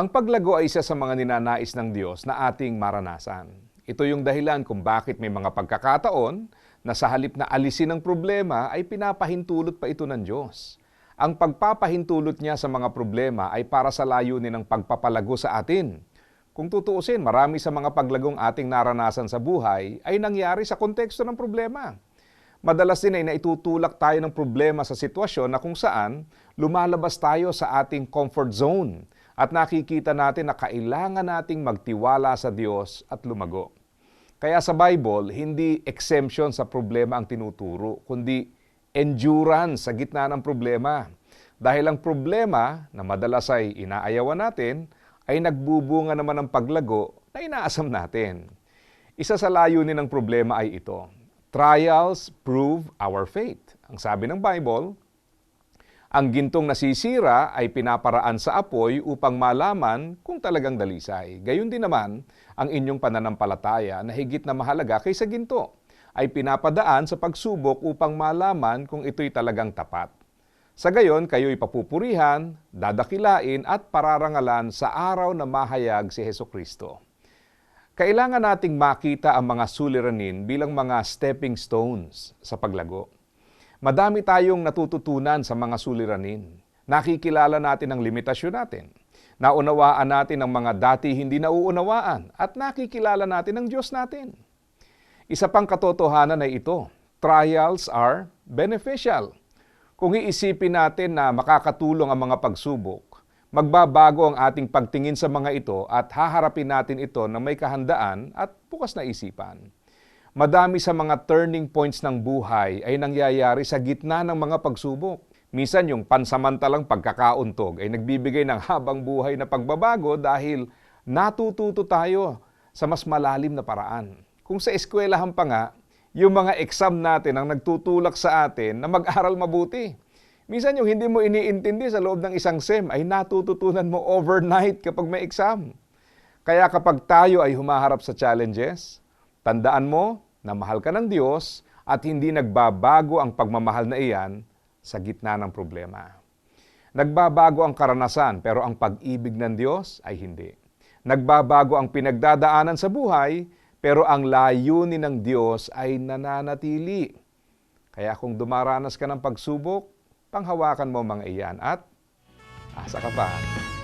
Ang paglago ay isa sa mga ninanais ng Diyos na ating maranasan. Ito yung dahilan kung bakit may mga pagkakataon na sa halip na alisin ang problema ay pinapahintulot pa ito ng Diyos. Ang pagpapahintulot niya sa mga problema ay para sa layunin ng pagpapalago sa atin. Kung tutuusin, marami sa mga paglagong ating naranasan sa buhay ay nangyari sa konteksto ng problema. Madalas din ay naitutulak tayo ng problema sa sitwasyon na kung saan lumalabas tayo sa ating comfort zone at nakikita natin na kailangan nating magtiwala sa Diyos at lumago. Kaya sa Bible, hindi exemption sa problema ang tinuturo, kundi endurance sa gitna ng problema. Dahil ang problema na madalas ay inaayawan natin, ay nagbubunga naman ng paglago na inaasam natin. Isa sa layunin ng problema ay ito, Trials prove our faith. Ang sabi ng Bible, ang gintong nasisira ay pinaparaan sa apoy upang malaman kung talagang dalisay. Gayon din naman, ang inyong pananampalataya na higit na mahalaga kaysa ginto ay pinapadaan sa pagsubok upang malaman kung ito'y talagang tapat. Sa gayon, kayo'y papupurihan, dadakilain at pararangalan sa araw na mahayag si Heso Kristo. Kailangan nating makita ang mga suliranin bilang mga stepping stones sa paglago. Madami tayong natututunan sa mga suliranin. Nakikilala natin ang limitasyon natin. Naunawaan natin ang mga dati hindi nauunawaan at nakikilala natin ang Diyos natin. Isa pang katotohanan ay ito, trials are beneficial. Kung iisipin natin na makakatulong ang mga pagsubok, magbabago ang ating pagtingin sa mga ito at haharapin natin ito na may kahandaan at bukas na isipan. Madami sa mga turning points ng buhay ay nangyayari sa gitna ng mga pagsubok. Minsan yung pansamantalang pagkakauntog ay nagbibigay ng habang buhay na pagbabago dahil natututo tayo sa mas malalim na paraan. Kung sa eskwelahan pa nga, yung mga exam natin ang nagtutulak sa atin na mag-aral mabuti. Minsan yung hindi mo iniintindi sa loob ng isang SEM ay natututunan mo overnight kapag may exam. Kaya kapag tayo ay humaharap sa challenges, Tandaan mo na mahal ka ng Diyos at hindi nagbabago ang pagmamahal na iyan sa gitna ng problema. Nagbabago ang karanasan pero ang pag-ibig ng Diyos ay hindi. Nagbabago ang pinagdadaanan sa buhay pero ang layunin ng Diyos ay nananatili. Kaya kung dumaranas ka ng pagsubok, panghawakan mo mga iyan at asa ka pa.